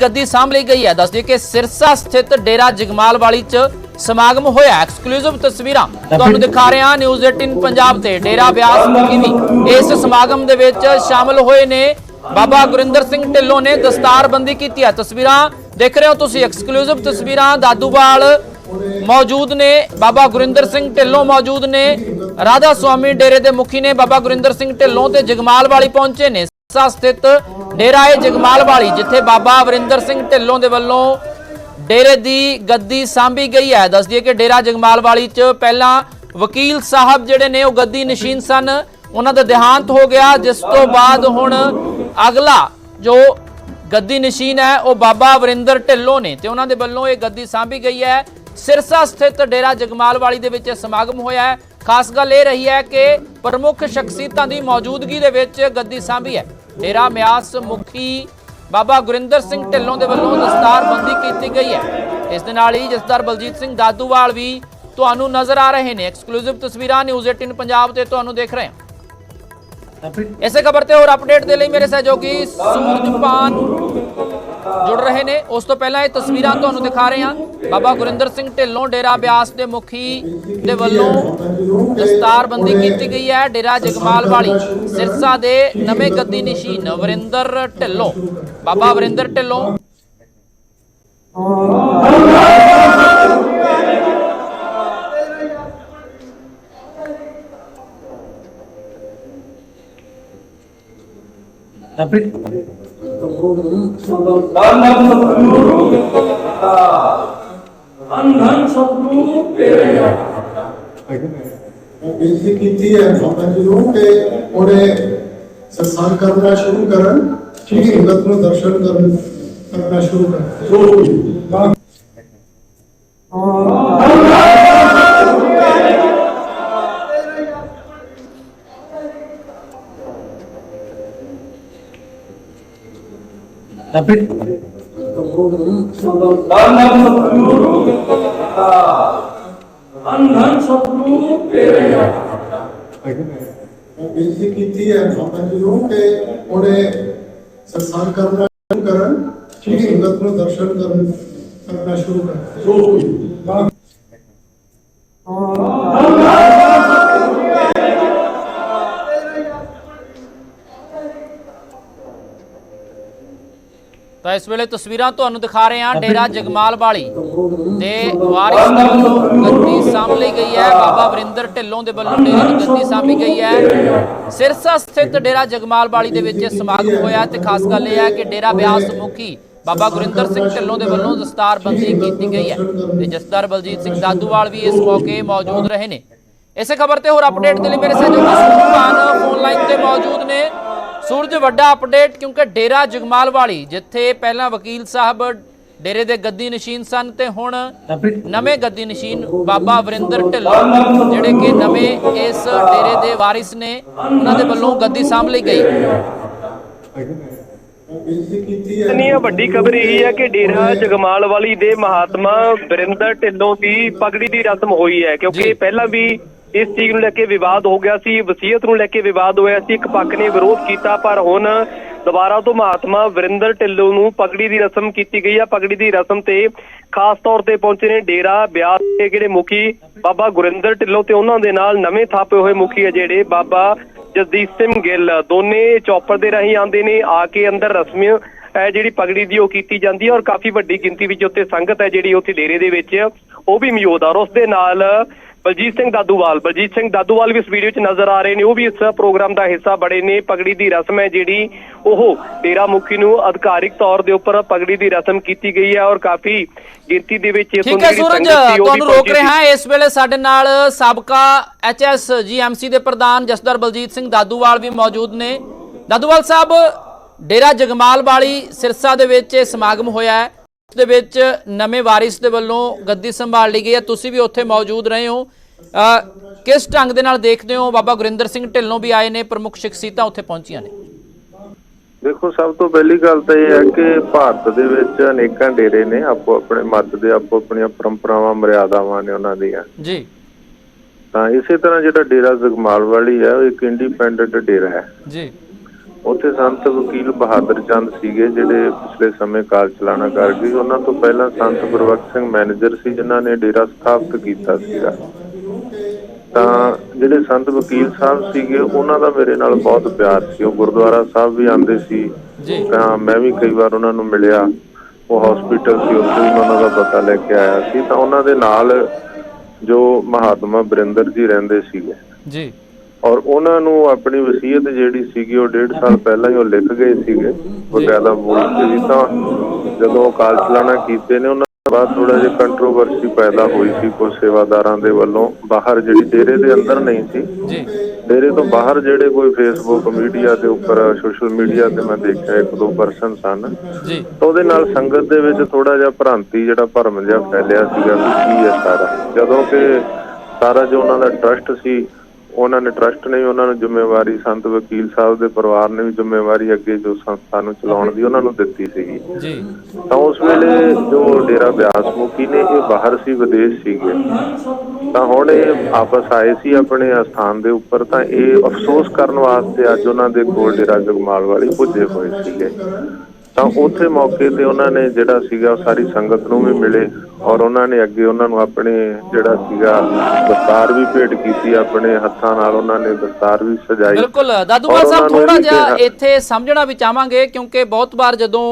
ਗੱਦੀ ਸਾਂਭ ਲਈ ਗਈ ਹੈ। ਦੱਸਦੀ ਕਿ ਸਿਰਸਾ ਸਥਿਤ ਡੇਰਾ ਜਗਮਾਲ ਵਾਲੀ ਚ ਸਮਾਗਮ ਹੋਇਆ। ਐਕਸਕਲੂਸਿਵ ਤਸਵੀਰਾਂ ਤੁਹਾਨੂੰ ਦਿਖਾ ਰਹੇ ਹਾਂ। ਨਿਊਜ਼ 18 ਪੰਜਾਬ ਤੇ ਡੇਰਾ ਬਿਆਸ ਮੁਖੀ ਵੀ ਇਸ ਸਮਾਗਮ ਦੇ ਵਿੱਚ ਸ਼ਾਮਲ ਹੋਏ ਨੇ ਬਾਬਾ ਗੁਰਿੰਦਰ ਸਿੰਘ ਢਿੱਲੋਂ ਨੇ ਦਸਤਾਰਬੰਦੀ ਕੀਤੀ ਹੈ। ਤਸਵੀਰਾਂ ਦੇਖ ਰਹੇ ਹੋ ਤੁਸੀਂ। ਐਕਸਕਲੂਸਿਵ ਤਸਵੀਰਾਂ ਦਾਦੂਵਾਲ ਮੌਜੂਦ ਨੇ। ਬਾਬਾ ਗੁਰਿੰਦਰ ਸਿੰਘ ਢਿੱਲੋਂ ਮੌਜੂਦ ਨੇ। ਰਾਧਾ ਸੁਆਮੀ ਡੇਰੇ ਦੇ ਮੁਖੀ ਨੇ। ਬਾਬਾ ਗੁਰਿੰਦਰ ਸਿੰਘ ਢਿੱਲੋਂ ਤੇ ਜਗਮਾਲ ਵਾਲੀ ਪਹੁੰਚੇ ਨੇ। ਸਿਰਸਾ ਸਥਿਤ ਡੇਰਾ ਹੈ ਜਗਮਾਲ ਵਾਲੀ, ਜਿੱਥੇ ਬਾਬਾ ਵਰਿੰਦਰ ਸਿੰਘ ਢਿੱਲੋਂ ਦੇ ਵੱਲੋਂ ਡੇਰੇ ਦੀ ਗੱਦੀ ਸਾਂਭੀ ਗਈ ਹੈ। ਦੱਸ ਦਈਏ ਕਿ ਡੇਰਾ ਜਗਮਾਲ ਵਾਲੀ ਚ ਪਹਿਲਾਂ ਵਕੀਲ ਸਾਹਿਬ ਜਿਹੜੇ ਨੇ, ਉਹ ਗੱਦੀ ਨਸ਼ੀਨ ਸਨ। ਉਹਨਾਂ ਦਾ ਦੇਹਾਂਤ ਹੋ ਗਿਆ। ਜਿਸ ਤੋਂ ਬਾਅਦ ਹੁਣ ਅਗਲਾ ਜੋ ਗੱਦੀ ਨਸ਼ੀਨ ਹੈ, ਉਹ ਬਾਬਾ ਵਰਿੰਦਰ ਢਿੱਲੋਂ ਨੇ। ਤੇ ਉਹਨਾਂ ਦੇ ਵੱਲੋਂ ਇਹ ਗੱਦੀ ਸਾਂਭੀ ਗਈ ਹੈ। ਸਿਰਸਾ ਸਥਿਤ ਡੇਰਾ ਜਗਮਾਲ ਵਾਲੀ ਦੇ ਵਿੱਚ ਇਹ ਸਮਾਗਮ ਹੋਇਆ ਹੈ। ਖਾਸ ਗੱਲ ਇਹ ਰਹੀ ਹੈ ਕਿ ਪ੍ਰਮੁੱਖ ਸ਼ਖਸੀਅਤਾਂ ਦੀ ਮੌਜੂਦਗੀ ਦੇ ਵਿੱਚ ਗੱਦੀ ਸਾਂਭੀ ਹੈ। ਡੇਰਾ ਮਿਆਸ ਮੁਖੀ ਬਾਬਾ ਗੁਰਿੰਦਰ ਸਿੰਘ ਢਿੱਲੋਂ ਦੇ ਵੱਲੋਂ ਦਸਤਾਰਬੰਦੀ ਕੀਤੀ ਗਈ ਹੈ। ਇਸ ਦੇ ਨਾਲ ਹੀ ਜਸਦਾਰ ਬਲਜੀਤ ਸਿੰਘ ਦਾਦੂਵਾਲ ਵੀ ਤੁਹਾਨੂੰ ਨਜ਼ਰ ਆ ਰਹੇ ਨੇ। ਐਕਸਕਲੂਸਿਵ ਤਸਵੀਰਾਂ ਨਿਊਜ਼ 18 ਪੰਜਾਬ ਤੇ ਤੁਹਾਨੂੰ ਦੇਖ ਰਹੇ ਹਾਂ। ਇਸੇ ਖਬਰ ਤੇ ਹੋਰ ਅਪਡੇਟ ਦੇ ਲਈ ਮੇਰੇ ਸਹਿਯੋਗੀ ਸੂਰਜਪਾਨ ਜੁੜ ਰਹੇ ਨੇ। ਉਸ ਤੋਂ ਪਹਿਲਾਂ ਇਹ ਤਸਵੀਰਾਂ ਤੁਹਾਨੂੰ ਦਿਖਾ ਰਹੇ ਹਾਂ। ਬਾਬਾ ਗੁਰਿੰਦਰ ਸਿੰਘ ਢਿੱਲੋਂ ਡੇਰਾ ਬਿਆਸ ਦੇ ਮੁਖੀ ਦੇ ਵੱਲੋਂ ਦਸਤਾਰਬੰਦੀ ਕੀਤੀ ਗਈ ਹੈ। ਡੇਰਾ ਜਗਮਾਲ ਵਾਲੀ ਸਿਰਸਾ ਦੇ ਨਵੇਂ ਗੱਦੀ ਨਿਸ਼ੀਨ ਵਰਿੰਦਰ ਢਿੱਲੋਂ। ਬਾਬਾ ਵਰਿੰਦਰ ਢਿੱਲੋਂ। ਅੰਧਨ ਸਤਿਗੁਰੂ ਤੇਰੇ ਬੇਨਤੀ ਕੀਤੀ ਹੈ ਬਾਬਾ ਜੀ ਨੂੰ ਕਿ ਉਹਨੇ ਸਤਸੰਗ ਕਰਨਾ ਸ਼ੁਰੂ ਕਰਨ ਠੀਕ ਸੰਗਤ ਨੂੰ ਦਰਸ਼ਨ ਕਰਨ ਕਰਨਾ ਸ਼ੁਰੂ ਕਰਨ ਅੰਧਨ ਸਤਿਗੁਰੂ ਤੇਰੇ ਬੇਨਤੀ ਕੀਤੀ ਹੈ ਬਾਬਾ ਜੀ ਨੂੰ ਕਿ ਉਹਨੇ ਸਤਸੰਗ ਕਰਨਾ ਸ਼ੁਰੂ ਕਰਨ ਠੀਕ ਸੰਗਤ ਨੂੰ ਦਰਸ਼ਨ ਕਰਨ ਕਰਨਾ ਸ਼ੁਰੂ ਕਰਨ ਤਾਂ ਇਸ ਵੇਲੇ ਤਸਵੀਰਾਂ ਤੁਹਾਨੂੰ ਦਿਖਾ ਰਹੇ ਹਾਂ ਡੇਰਾ ਜਗਮਾਲ ਵਾਲੀ ਦੇ ਵਾਰਿਸ ਗੱਦੀ ਸਾਂਭ ਲਈ ਗਈ ਹੈ। ਬਾਬਾ ਵਰਿੰਦਰ ਢਿੱਲੋਂ ਦੇ ਵੱਲੋਂ ਡੇਰੇ ਦੀ ਗੱਦੀ ਸਾਂਭੀ ਗਈ ਹੈ। ਸਿਰਸਾ ਸਥਿਤ ਡੇਰਾ ਜਗਮਾਲ ਵਾਲੀ ਦੇ ਵਿੱਚ ਸਮਾਗਮ ਹੋਇਆ ਤੇ ਖਾਸ ਗੱਲ ਇਹ ਹੈ ਕਿ ਡੇਰਾ ਬਿਆਸ ਮੁਖੀ ਬਾਬਾ ਗੁਰਿੰਦਰ ਸਿੰਘ ਢਿੱਲੋਂ ਦੇ ਵੱਲੋਂ ਦਸਤਾਰਬੰਦੀ ਕੀਤੀ ਗਈ ਹੈ ਤੇ ਜਸਦਾਰ ਬਲਜੀਤ ਸਿੰਘ ਦਾਦੂਵਾਲ ਵੀ ਇਸ ਮੌਕੇ ਮੌਜੂਦ ਰਹੇ ਨੇ। ਇਸੇ ਖਬਰ ਤੇ ਹੋਰ ਅਪਡੇਟ ਦੇ ਲਈ ਮੇਰੇ ਸਹਿਯੋਗੀ ਸੁਖਪਾਨ ਫੋਨ ਲਾਈਨ ਤੇ ਮੌਜੂਦ ਨੇ। ਸੂਰਜ ਵੱਡਾ ਅਪਡੇਟ ਕਿਉਂਕਿ ਡੇਰਾ ਜਗਮਾਲ ਵਾਲੀ, ਜਿੱਥੇ ਪਹਿਲਾਂ ਵਕੀਲ ਸਾਹਿਬ ਡੇਰੇ ਦੇ ਗੱਦੀ ਨਸ਼ੀਨ ਸਨ ਤੇ ਹੁਣ ਨਵੇਂ ਗੱਦੀ ਨਸ਼ੀਨ ਬਾਬਾ ਵਰਿੰਦਰ ਢਿੱਲੋਂ, ਜਿਹੜੇ ਕਿ ਨਵੇਂ ਇਸ ਡੇਰੇ ਦੇ ਵਾਰਿਸ ਨੇ, ਉਹਨਾਂ ਦੇ ਵੱਲੋਂ ਗੱਦੀ ਸਾਂਭ ਲਈ ਗਈ। ਇਤਨੀ ਵੱਡੀ ਖਬਰ ਇਹ ਹੈ ਕਿ ਡੇਰਾ ਜਗਮਾਲ ਵਾਲੀ ਦੇ ਮਹਾਤਮਾ ਵਰਿੰਦਰ ਢਿੱਲੋਂ ਦੀ ਪਗੜੀ ਦੀ ਰਸਮ ਹੋਈ ਹੈ। ਕਿਉਂਕਿ ਪਹਿਲਾਂ ਵੀ ਇਸ ਚੀਜ਼ ਨੂੰ ਲੈ ਕੇ ਵਿਵਾਦ ਹੋ ਗਿਆ ਸੀ ਵਸੀਅਤ ਨੂੰ ਲੈ ਕੇ ਵਿਵਾਦ ਹੋਇਆ ਸੀ ਇੱਕ ਪੱਖ ਨੇ ਵਿਰੋਧ ਕੀਤਾ ਪਰ ਹੁਣ ਦੁਬਾਰਾ ਤੋਂ ਮਹਾਤਮਾ ਵਰਿੰਦਰ ਢਿੱਲੋਂ ਨੂੰ ਪਗੜੀ ਦੀ ਰਸਮ ਕੀਤੀ ਗਈ ਹੈ ਪਗੜੀ ਦੀ ਰਸਮ ਤੇ ਖਾਸ ਤੌਰ ਤੇ ਪਹੁੰਚੇ ਨੇ ਡੇਰਾ ਬਿਆਸ ਦੇ ਜਿਹੜੇ ਮੁਖੀ ਬਾਬਾ ਗੁਰਿੰਦਰ ਢਿੱਲੋਂ ਤੇ ਉਹਨਾਂ ਦੇ ਨਾਲ ਨਵੇਂ ਥਾਪੇ ਹੋਏ ਮੁਖੀ ਹੈ ਜਿਹੜੇ ਬਾਬਾ ਜਸਦੀਪ ਸਿੰਘ ਗਿੱਲ, ਦੋਨੇ ਚੌਪਰ ਦੇ ਰਾਹੀਂ ਆਉਂਦੇ ਨੇ, ਆ ਕੇ ਅੰਦਰ ਰਸਮੀ ਹੈ ਜਿਹੜੀ ਪਗੜੀ ਦੀ ਉਹ ਕੀਤੀ ਜਾਂਦੀ ਹੈ ਔਰ ਕਾਫੀ ਵੱਡੀ ਗਿਣਤੀ ਵਿੱਚ ਉੱਥੇ ਸੰਗਤ ਹੈ ਜਿਹੜੀ ਉੱਥੇ ਡੇਰੇ ਦੇ ਵਿੱਚ, ਉਹ ਵੀ ਮੌਜੂਦ ਆ ਔਰ ਉਸ ਦੇ ਨਾਲ ਬਲਜੀਤ ਸਿੰਘ ਦਾਦੂਵਾਲ। ਬਲਜੀਤ ਸਿੰਘ ਦਾਦੂਵਾਲ ਵੀ ਇਸ ਵੀਡੀਓ 'ਚ ਨਜ਼ਰ ਆ ਰਹੇ ਨੇ। ਉਹ ਵੀ ਇਸ ਪ੍ਰੋਗਰਾਮ ਦਾ ਹਿੱਸਾ ਬੜੇ ਨੇ। ਪਗੜੀ ਦੀ ਰਸਮ ਹੈ ਜਿਹੜੀ ਉਹ ਡੇਰਾ ਮੁਖੀ ਨੂੰ ਅਧਿਕਾਰਿਕ ਤੌਰ ਦੇ ਉੱਪਰ ਪਗੜੀ ਦੀ ਰਸਮ ਕੀਤੀ ਗਈ ਹੈ ਔਰ ਕਾਫੀ ਗਿਣਤੀ ਦੇ ਵਿੱਚ ਇੱਥੋਂ ਠੀਕ ਹੈ ਸੂਰਜ ਤੁਹਾਨੂੰ ਰੋਕ ਰਹੇ ਇਸ ਵੇਲੇ ਸਾਡੇ ਨਾਲ ਸਾਬਕਾ ਐਚਐਸ ਜੀਐਮਸੀ ਦੇ ਪ੍ਰਧਾਨ ਜਸਦਰ ਬਲਜੀਤ ਸਿੰਘ ਦਾਦੂਵਾਲ ਵੀ ਮੌਜੂਦ ਨੇ। ਦਾਦੂਵਾਲ ਸਾਹਿਬ ਡੇਰਾ ਜਗਮਾਲ ਵਾਲੀ ਸਿਰਸਾ ਦੇ ਵਿੱਚ ਇਹ ਸਮਾਗਮ ਹੋਇਆ ਹੈ। ਦੇ ਵਿੱਚ ਨਵੇਂ ਵਾਰਿਸ ਦੇ ਵੱਲੋਂ ਗੱਦੀ ਸੰਭਾਲ ਲਈ ਗਈ ਹੈ। ਤੁਸੀਂ ਵੀ ਉੱਥੇ ਮੌਜੂਦ ਰਹੇ ਹੋ। ਕਿਸ ਢੰਗ ਦੇ ਨਾਲ ਦੇਖਦੇ ਹੋ? ਬਾਬਾ ਗੁਰਿੰਦਰ ਸਿੰਘ ਢਿੱਲੋਂ ਵੀ ਆਏ ਨੇ ਪ੍ਰਮੁੱਖ ਸ਼ਖਸੀਅਤਾਂ ਉੱਥੇ ਪਹੁੰਚੀਆਂ ਨੇ। ਦੇਖੋ ਸਭ ਤੋਂ ਪਹਿਲੀ ਗੱਲ ਤਾਂ ਇਹ ਹੈ ਕਿ ਭਾਰਤ ਦੇ ਵਿੱਚ ਅਨੇਕਾਂ ਡੇਰੇ ਨੇ। ਆਪੋ ਆਪਣੇ ਮਤ ਦੇ ਆਪੋ ਆਪਣੀਆਂ ਪਰੰਪਰਾਵਾਂ ਮਰਿਆਦਾਵਾਂ ਨੇ ਉਹਨਾਂ ਦੀਆਂ। ਜੀ। ਤਾਂ ਇਸੇ ਤਰ੍ਹਾਂ ਜਿਹੜਾ ਡੇਰਾ ਜ਼ਗਮਾਲ ਵਾਲੀ ਹੈ ਉਹ ਇੱਕ ਇੰਡੀਪੈਂਡੈਂਟ ਡੇਰਾ ਹੈ। ਜੀ। ਉੱਥੇ ਸੰਤ ਵਕੀਲ ਬਹਾਦਰ ਚੰਦ ਸੀਗੇ ਜਿਹੜੇ ਪਿਛਲੇ ਸਮੇਂ ਕਾਲ ਚਲਾਣਾ ਕਰ ਗਏ। ਉਹਨਾਂ ਤੋਂ ਪਹਿਲਾਂ ਸੰਤ ਗੁਰਬਖਸ਼ ਸਿੰਘ ਮੈਨੇਜਰ ਸੀ ਜਿਨ੍ਹਾਂ ਨੇ ਡੇਰਾ ਸਥਾਪਿਤ ਕੀਤਾ ਸੀਗਾ। ਤਾਂ ਜਿਹੜੇ ਸੰਤ ਵਕੀਲ ਸਾਹਿਬ ਸੀਗੇ ਉਹਨਾਂ ਦਾ ਮੇਰੇ ਨਾਲ ਬਹੁਤ ਪਿਆਰ ਸੀ। ਉਹ ਗੁਰਦੁਆਰਾ ਸਾਹਿਬ ਵੀ ਆਉਂਦੇ ਸੀ। ਤਾਂ ਮੈਂ ਵੀ ਕਈ ਵਾਰ ਉਹਨਾਂ ਨੂੰ ਮਿਲਿਆ। ਉਹ ਹਸਪੀਟਲ ਸੀ ਉੱਥੇ ਵੀ ਉਹਨਾਂ ਦਾ ਪਤਾ ਲੈ ਕੇ ਆਇਆ ਸੀ। ਤਾਂ ਉਹਨਾਂ ਦੇ ਨਾਲ ਜੋ ਮਹਾਤਮਾ ਬਰਿੰਦਰ ਜੀ ਰਹਿੰਦੇ ਸੀਗੇ। ਜੀ। ਔਰ ਉਹਨਾਂ ਨੂੰ ਆਪਣੀ ਵਸੀਅਤ ਜਿਹੜੀ ਸੀਗੀ ਉਹ ਡੇਢ ਸਾਲ ਪਹਿਲਾਂ ਹੀ ਉਹ ਲਿਖ ਗਏ ਸੀਗੇ ਬਕਾਇਦਾ ਬੋਲ ਕੇ ਵੀ ਤਾਂ ਜਦੋਂ ਉਹ ਕਾਲ ਚਲਾਣਾ ਕੀਤੇ ਨੇ ਉਹਨਾਂ ਤੋਂ ਬਾਅਦ ਥੋੜਾ ਜਿਹਾ ਕੰਟਰੋਵਰਸੀ ਪੈਦਾ ਹੋਈ ਸੀ ਕੁਝ ਸੇਵਾਦਾਰਾਂ ਦੇ ਵੱਲੋਂ। ਬਾਹਰ ਜਿਹੜੀ ਡੇਰੇ ਦੇ ਅੰਦਰ ਨਹੀਂ ਸੀ। ਜੀ। ਡੇਰੇ ਤੋਂ ਬਾਹਰ ਜਿਹੜੇ ਕੋਈ ਫੇਸਬੁੱਕ ਮੀਡੀਆ ਦੇ ਉੱਪਰ ਸੋਸ਼ਲ ਮੀਡੀਆ ਤੇ ਮੈਂ ਦੇਖਿਆ ਇੱਕ ਦੋ ਪਰਸਨ ਸਨ। ਜੀ। ਤਾਂ ਉਹਦੇ ਨਾਲ ਸੰਗਤ ਦੇ ਵਿੱਚ ਥੋੜਾ ਜਿਹਾ ਭ੍ਰਾਂਤੀ ਜਿਹੜਾ ਭਰਮ ਜਿਹਾ ਫੈਲਿਆ ਸੀਗਾ ਵੀ ਕੀ ਹੈ ਸਾਰਾ। ਜਦੋਂ ਕਿ ਸਾਰਾ ਜੋ ਉਹਨਾਂ ਦਾ ਟਰਸਟ ਸੀ ਉਹਨਾਂ ਨੇ ਟਰਸਟ ਨੇ ਉਹਨਾਂ ਨੂੰ ਜ਼ਿੰਮੇਵਾਰੀ ਸੰਤ ਵਕੀਲ ਸਾਹਿਬ ਦੇ ਪਰਿਵਾਰ ਨੇ ਵੀ ਜ਼ਿੰਮੇਵਾਰੀ ਅੱਗੇ ਜੋ ਸੰਸਥਾ ਨੂੰ ਚਲਾਉਣ ਦੀ ਉਹਨਾਂ ਨੂੰ ਦਿੱਤੀ ਸੀਗੀ। ਜੀ। ਤਾਂ ਉਸ ਵੇਲੇ ਜੋ ਡੇਰਾ ਬਿਆਸ ਮੁਖੀ ਨੇ ਇਹ ਬਾਹਰ ਸੀ ਵਿਦੇਸ਼ ਸੀਗੇ। ਤਾਂ ਹੁਣ ਇਹ ਆਪਸ ਆਏ ਸੀ ਆਪਣੇ ਅਸਥਾਨ ਦੇ ਉੱਪਰ ਤਾਂ ਇਹ ਅਫਸੋਸ ਕਰਨ ਵਾਸਤੇ ਅੱਜ ਉਹਨਾਂ ਦੇ ਕੋਲ ਡੇਰਾ ਜਗਮਾਲ ਵਾਲੀ ਪੁੱਜੇ ਹੋਏ ਸੀਗੇ। ਤਾਂ ਉੱਥੇ ਮੌਕੇ ਤੇ ਉਹਨਾਂ ਨੇ ਜਿਹੜਾ ਸੀਗਾ ਸਾਰੀ ਸੰਗਤ ਨੂੰ ਵੀ ਮਿਲੇ ਔਰ ਉਹਨਾਂ ਨੇ ਅੱਗੇ ਉਹਨਾਂ ਨੂੰ ਆਪਣੇ ਜਿਹੜਾ ਸੀਗਾ ਦਸਤਾਰ ਵੀ ਭੇਟ ਕੀਤੀ ਆਪਣੇ ਹੱਥਾਂ ਨਾਲ ਉਹਨਾਂ ਨੇ ਦਸਤਾਰ ਵੀ ਸਜਾਈ। ਬਿਲਕੁਲ ਔਰ ਸਾਹਿਬ ਥੋੜਾ ਜਿਹਾ ਇੱਥੇ ਸਮਝਣਾ ਵੀ ਚਾਹਾਂਗੇ ਕਿਉਂਕਿ ਬਹੁਤ ਵਾਰ ਜਦੋਂ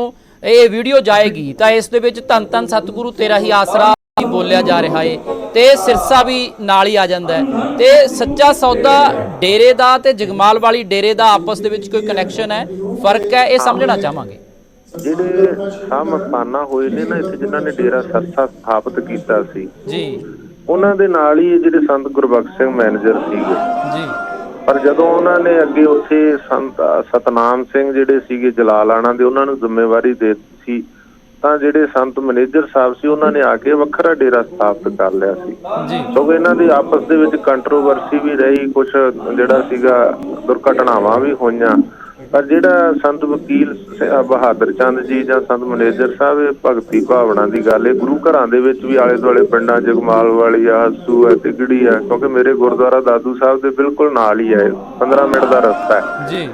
ਇਹ ਵੀਡੀਓ ਜਾਏਗੀ ਤਾਂ ਇਸ ਦੇ ਵਿੱਚ ਧੰਨ ਧੰਨ ਸਤਿਗੁਰੂ ਤੇਰਾ ਹੀ ਆਸਰਾ ਬੋਲਿਆ ਜਾ ਰਿਹਾ ਏ ਤੇ ਸਿਰਸਾ ਵੀ ਨਾਲ ਹੀ ਆ ਜਾਂਦਾ ਤੇ ਸੱਚਾ ਸੌਦਾ ਡੇਰੇ ਦਾ ਤੇ ਜਗਮਾਲ ਵਾਲੀ ਡੇਰੇ ਦਾ ਆਪਸ ਦੇ ਵਿੱਚ ਕੋਈ ਕਨੈਕਸ਼ਨ ਹੈ? ਫ਼ਰਕ ਹੈ? ਇਹ ਸਮਝਣਾ ਚਾਹਾਂਗੇ। ਜਿਹੜੇ ਸ਼ਾਹ ਮਸਤਾਨਾ ਹੋਏ ਨੇ ਨਾ ਇੱਥੇ ਜਿਨ੍ਹਾਂ ਨੇ ਡੇਰਾ ਸਰਸਾ ਸਥਾਪਿਤ ਕੀਤਾ ਸੀ ਜੀ। ਉਹਨਾਂ ਦੇ ਨਾਲ ਹੀ ਜਿਹੜੇ ਸੰਤ ਗੁਰਬਖਸ਼ ਸਿੰਘ ਮੈਨੇਜਰ ਸੀਗੇ। ਜੀ। ਪਰ ਜਦੋਂ ਉਹਨਾਂ ਨੇ ਅੱਗੇ ਉੱਥੇ ਸੰਤ ਸਤਨਾਮ ਸਿੰਘ ਜਿਹੜੇ ਸੀਗੇ ਜਲਾਲਾਣਾ ਦੇ ਉਹਨਾਂ ਨੂੰ ਜ਼ਿੰਮੇਵਾਰੀ ਦੇ ਦਿੱਤੀ ਸੀ ਤਾਂ ਜਿਹੜੇ ਸੰਤ ਮੈਨੇਜਰ ਸਾਹਿਬ ਸੀ ਉਹਨਾਂ ਨੇ ਆ ਕੇ ਵੱਖਰਾ ਡੇਰਾ ਸਥਾਪਿਤ ਕਰ ਲਿਆ ਸੀ। ਜੀ। ਸੋ ਇਹਨਾਂ ਦੀ ਆਪਸ ਦੇ ਵਿੱਚ ਕੰਟਰੋਵਰਸੀ ਵੀ ਰਹੀ ਕੁਝ ਜਿਹੜਾ ਸੀਗਾ ਦੁਰਘਟਨਾਵਾਂ ਵੀ ਹੋਈਆਂ। ਪਰ ਜਿਹੜਾ ਸੰਤ ਵਕੀਲ ਬਹਾਦਰ ਚੰਦ ਜੀ ਜਾਂ ਸੰਤ ਮੈਨੇਜਰ ਸਾਹਿਬ, ਇਹ ਭਗਤੀ ਭਾਵਨਾ ਦੀ ਗੱਲ ਹੈ। ਗੁਰੂ ਘਰਾਂ ਦੇ ਵਿੱਚ ਵੀ ਆਲੇ ਦੁਆਲੇ ਪਿੰਡਾਂ ਜਗਮਾਲ ਵਾਲੀ ਆ, ਹਸੂ ਹੈ ਤਿਗੜੀ ਆ, ਕਿਉਂਕਿ ਮੇਰੇ ਗੁਰਦੁਆਰਾ ਦਾਦੂ ਸਾਹਿਬ ਦੇ ਬਿਲਕੁਲ ਨਾਲ ਹੀ ਹੈ 15 ਮਿੰਟ ਦਾ ਰਸਤਾ ਹੈ। ਜੀ।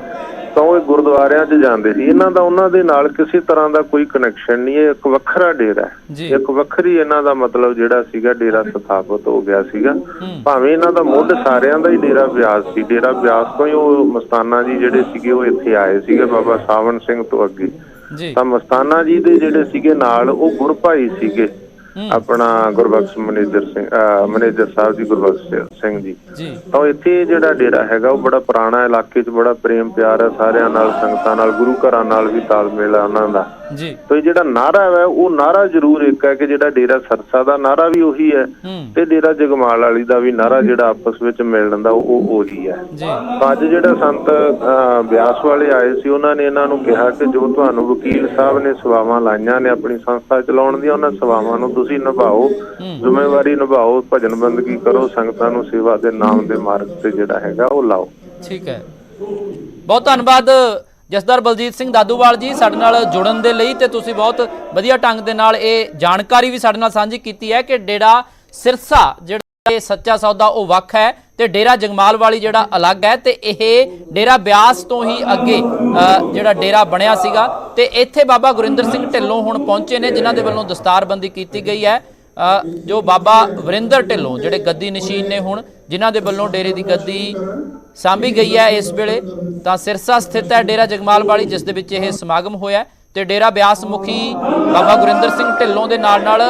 ਤਾਂ ਉਹ ਗੁਰਦੁਆਰਿਆਂ 'ਚ ਜਾਂਦੇ ਸੀ। ਇਹਨਾਂ ਦਾ ਉਹਨਾਂ ਦੇ ਨਾਲ ਕਿਸੇ ਤਰ੍ਹਾਂ ਦਾ ਕੋਈ ਕਨੈਕਸ਼ਨ ਨਹੀਂ ਇਹ ਇੱਕ ਵੱਖਰਾ ਡੇਰਾ ਹੈ। ਇੱਕ ਵੱਖਰੀ ਇਹਨਾਂ ਦਾ ਮਤਲਬ ਜਿਹੜਾ ਸੀਗਾ ਡੇਰਾ ਸਥਾਪਿਤ ਹੋ ਗਿਆ ਸੀਗਾ। ਭਾਵੇਂ ਇਹਨਾਂ ਦਾ ਮੁੱਢ ਸਾਰਿਆਂ ਦਾ ਹੀ ਡੇਰਾ ਬਿਆਸ ਸੀ। ਡੇਰਾ ਬਿਆਸ ਤੋਂ ਹੀ ਉਹ ਮਸਤਾਨਾ ਜੀ ਜਿਹੜੇ ਸੀਗੇ ਉਹ ਇੱਥੇ ਆਏ ਸੀਗੇ ਬਾਬਾ ਸਾਵਨ ਸਿੰਘ ਤੋਂ ਅੱਗੇ। ਜੀ। ਤਾਂ ਮਸਤਾਨਾ ਜੀ ਦੇ ਜਿਹੜੇ ਸੀਗੇ ਨਾਲ ਉਹ ਗੁਰ ਭਾਈ ਸੀਗੇ। ਆਪਣਾ ਗੁਰਬਖਸ਼ ਮੈਨੇਜਰ ਸਿੰਘ ਮੈਨੇਜਰ ਸਾਹਿਬ ਜੀ ਗੁਰਬਖਸ਼ ਸਿੰਘ ਜੀ। ਜੀ। ਤਾਂ ਇੱਥੇ ਜਿਹੜਾ ਡੇਰਾ ਹੈਗਾ ਉਹ ਬੜਾ ਪੁਰਾਣਾ ਇਲਾਕੇ 'ਚ ਬੜਾ ਪ੍ਰੇਮ ਪਿਆਰ ਹੈ ਸਾਰਿਆਂ ਨਾਲ ਸੰਗਤਾਂ ਨਾਲ ਗੁਰੂ ਘਰਾਂ ਨਾਲ ਵੀ ਤਾਲਮੇਲ ਹੈ ਉਹਨਾਂ ਦਾ। ਜੀ। ਤੇ ਜਿਹੜਾ ਨਾਰਾ ਹੈ ਉਹ ਨਾਰਾ ਜ਼ਰੂਰ ਇੱਕ ਹੈ ਕਿ ਜਿਹੜਾ ਡੇਰਾ ਸਰਸਾ ਦਾ ਨਾਰਾ ਵੀ ਉਹੀ ਹੈ ਤੇ ਡੇਰਾ ਜਗਮਾਲ ਵਾਲੀ ਦਾ ਵੀ ਨਾਰਾ ਜਿਹੜਾ ਆਪਸ ਵਿੱਚ ਮਿਲਣ ਦਾ ਉਹ ਉਹ ਹੈ। ਅੱਜ ਜਿਹੜਾ ਸੰਤ ਬਿਆਸ ਵਾਲੇ ਆਏ ਸੀ ਉਹਨਾਂ ਨੇ ਇਹਨਾਂ ਨੂੰ ਕਿਹਾ ਕਿ ਜੋ ਤੁਹਾਨੂੰ ਵਕੀਲ ਸਾਹਿਬ ਨੇ ਸੇਵਾਵਾਂ ਲਾਈਆਂ ਨੇ ਆਪਣੀ ਸੰਸਥਾ ਚਲਾਉਣ ਦੀਆਂ ਉਹਨਾਂ ਸੇਵਾਵਾਂ ਨੂੰ ਤੁਸੀਂ ਨਿਭਾਓ ਜ਼ਿੰਮੇਵਾਰੀ ਨਿਭਾਓ ਭਜਨ ਬੰਦਗੀ ਕਰੋ ਸੰਗਤਾਂ ਨੂੰ ਸੇਵਾ ਦੇ ਨਾਮ ਦੇ ਮਾਰਗ ਤੇ ਜਿਹੜਾ ਹੈਗਾ ਉਹ ਲਾਓ। ਠੀਕ ਹੈ। ਬਹੁਤ ਧੰਨਵਾਦ ਜਸਦਾਰ ਬਲਜੀਤ ਸਿੰਘ ਦਾਦੂਵਾਲ ਜੀ ਸਾਡੇ ਨਾਲ ਜੁੜਨ ਦੇ ਲਈ ਤੇ ਤੁਸੀਂ ਬਹੁਤ ਵਧੀਆ ਢੰਗ ਦੇ ਨਾਲ ਇਹ ਜਾਣਕਾਰੀ ਵੀ ਸਾਡੇ ਨਾਲ ਸਾਂਝੀ ਕੀਤੀ ਹੈ ਕਿ ਡੇਰਾ ਸਿਰਸਾ ਜਿਹੜਾ ਇਹ ਸੱਚਾ ਸੌਦਾ ਉਹ ਵੱਖ ਹੈ ਤੇ ਡੇਰਾ ਜਗਮਾਲ ਵਾਲੀ ਜਿਹੜਾ ਅਲੱਗ ਹੈ ਤੇ ਇਹ ਡੇਰਾ ਬਿਆਸ ਤੋਂ ਹੀ ਅੱਗੇ ਅ, ਜਿਹੜਾ ਡੇਰਾ ਬਣਿਆ ਸੀਗਾ ਤੇ ਇੱਥੇ ਬਾਬਾ ਗੁਰਿੰਦਰ ਸਿੰਘ ਢਿੱਲੋਂ ਹੁਣ ਪਹੁੰਚੇ ਨੇ ਜਿਨ੍ਹਾਂ ਦੇ ਵੱਲੋਂ ਦਸਤਾਰਬੰਦੀ ਕੀਤੀ ਗਈ ਹੈ। ਜੋ ਬਾਬਾ ਵਰਿੰਦਰ ਢਿੱਲੋਂ, ਜਿਹੜੇ ਗੱਦੀ ਨਸ਼ੀਨ ਨੇ ਹੁਣ, ਜਿਨ੍ਹਾਂ ਦੇ ਵੱਲੋਂ ਡੇਰੇ ਦੀ ਗੱਦੀ ਸਾਂਭੀ ਗਈ ਹੈ ਇਸ ਵੇਲੇ, ਤਾਂ ਸਿਰਸਾ ਸਥਿਤ ਹੈ ਡੇਰਾ ਜਗਮਾਲ ਵਾਲੀ ਜਿਸ ਦੇ ਵਿੱਚ ਇਹ ਸਮਾਗਮ ਹੋਇਆ ਤੇ ਡੇਰਾ ਬਿਆਸ ਮੁਖੀ ਬਾਬਾ ਗੁਰਿੰਦਰ ਸਿੰਘ ਢਿੱਲੋਂ ਦੇ ਨਾਲ ਨਾਲ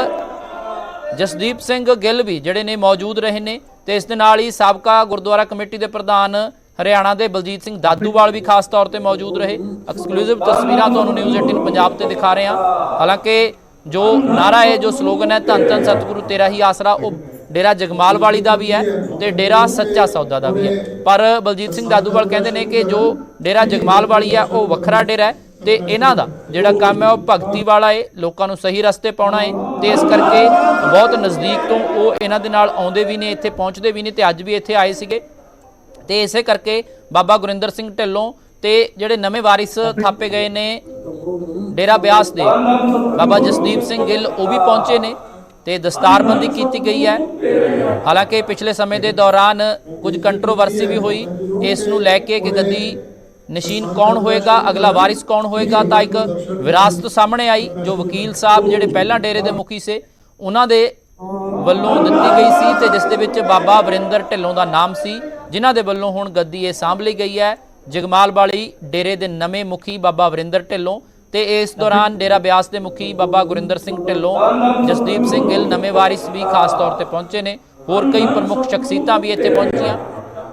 ਜਸਦੀਪ ਸਿੰਘ ਗਿੱਲ ਵੀ ਜਿਹੜੇ ਨੇ ਮੌਜੂਦ ਰਹੇ ਨੇ। ਤੇ ਇਸ ਦੇ ਨਾਲ ਹੀ ਸਾਬਕਾ ਗੁਰਦੁਆਰਾ ਕਮੇਟੀ ਦੇ ਪ੍ਰਧਾਨ ਹਰਿਆਣਾ ਦੇ ਬਲਜੀਤ ਸਿੰਘ ਦਾਦੂਵਾਲ ਵੀ ਖਾਸ ਤੌਰ ਤੇ ਮੌਜੂਦ ਰਹੇ। ਐਕਸਕਲੂਸਿਵ ਤਸਵੀਰਾਂ ਤੁਹਾਨੂੰ ਨਿਊਜ਼ 18 ਪੰਜਾਬ ਤੇ ਦਿਖਾ ਰਹੇ ਹਾਂ। ਹਾਲਾਂਕਿ ਜੋ ਨਾਰਾ ਹੈ, ਜੋ ਸਲੋਗਨ ਹੈ, ਧੰਨ ਧੰਨ ਸਤਿਗੁਰੂ, ਤੇਰਾ ਹੀ ਆਸਰਾ, ਉਹ ਡੇਰਾ ਜਗਮਾਲ ਵਾਲੀ ਦਾ ਵੀ ਹੈ ਤੇ ਡੇਰਾ ਸੱਚਾ ਸੌਦਾ ਦਾ ਵੀ ਹੈ। ਪਰ ਬਲਜੀਤ ਸਿੰਘ ਦਾਦੂਵਾਲ ਕਹਿੰਦੇ ਨੇ ਕਿ ਜੋ ਡੇਰਾ ਜਗਮਾਲ ਵਾਲੀ ਹੈ, ਉਹ ਵੱਖਰਾ ਡੇਰਾ ਹੈ ਤੇ ਇਹਨਾਂ ਦਾ ਜਿਹੜਾ ਕੰਮ ਹੈ, ਉਹ ਭਗਤੀ ਵਾਲਾ ਏ ਲੋਕਾਂ ਨੂੰ ਸਹੀ ਰਸਤੇ ਪਾਉਣਾ ਏ ਤੇ ਇਸ ਕਰਕੇ ਬਹੁਤ ਨਜ਼ਦੀਕ ਤੋਂ ਉਹ ਇਹਨਾਂ ਦੇ ਨਾਲ ਆਉਂਦੇ ਵੀ ਨੇ, ਇੱਥੇ ਪਹੁੰਚਦੇ ਵੀ ਨੇ ਤੇ ਅੱਜ ਵੀ ਇੱਥੇ ਆਏ ਸੀਗੇ। ਤੇ ਇਸੇ ਕਰਕੇ ਬਾਬਾ ਗੁਰਿੰਦਰ ਸਿੰਘ ਢਿੱਲੋਂ ਤੇ ਜਿਹੜੇ ਨਵੇਂ ਵਾਰਿਸ ਥਾਪੇ ਗਏ ਨੇ ਡੇਰਾ ਬਿਆਸ ਦੇ, ਬਾਬਾ ਜਸਦੀਪ ਸਿੰਘ ਗਿੱਲ, ਉਹ ਵੀ ਪਹੁੰਚੇ ਨੇ ਤੇ ਦਸਤਾਰਬੰਦੀ ਕੀਤੀ ਗਈ ਹੈ। ਹਾਲਾਂਕਿ ਪਿਛਲੇ ਸਮੇਂ ਦੇ ਦੌਰਾਨ ਕੁਝ ਕੰਟਰੋਵਰਸੀ ਵੀ ਹੋਈ। ਇਸ ਨੂੰ ਲੈ ਕੇ ਕਿ ਗੱਦੀ ਨਸ਼ੀਨ ਕੌਣ ਹੋਏਗਾ, ਅਗਲਾ ਵਾਰਿਸ ਕੌਣ ਹੋਏਗਾ, ਤਾਂ ਇੱਕ ਵਿਰਾਸਤ ਸਾਹਮਣੇ ਆਈ, ਜੋ ਵਕੀਲ ਸਾਹਿਬ ਜਿਹੜੇ ਪਹਿਲਾਂ ਡੇਰੇ ਦੇ ਮੁਖੀ ਸੇ, ਉਹਨਾਂ ਦੇ ਵੱਲੋਂ ਦਿੱਤੀ ਗਈ ਸੀ ਤੇ ਜਿਸ ਦੇ ਵਿੱਚ ਬਾਬਾ ਵਰਿੰਦਰ ਢਿੱਲੋਂ ਦਾ ਨਾਮ ਸੀ, ਜਿਨ੍ਹਾਂ ਦੇ ਵੱਲੋਂ ਹੁਣ ਗੱਦੀ ਇਹ ਸਾਂਭ ਲਈ ਗਈ ਹੈ। ਜਗਮਾਲ ਵਾਲੀ ਡੇਰੇ ਦੇ ਨਵੇਂ ਮੁਖੀ ਬਾਬਾ ਵਰਿੰਦਰ ਢਿੱਲੋਂ ਤੇ ਇਸ ਦੌਰਾਨ ਡੇਰਾ ਬਿਆਸ ਦੇ ਮੁਖੀ ਬਾਬਾ ਗੁਰਿੰਦਰ ਸਿੰਘ ਢਿੱਲੋਂ, ਜਸਦੀਪ ਸਿੰਘ ਗਿੱਲ ਨਵੇਂ ਵਾਰਿਸ ਵੀ ਖਾਸ ਤੌਰ ਤੇ ਪਹੁੰਚੇ ਨੇ। ਹੋਰ ਕਈ ਪ੍ਰਮੁੱਖ ਸ਼ਖਸੀਅਤਾਂ ਵੀ ਇੱਥੇ ਪਹੁੰਚੀਆਂ।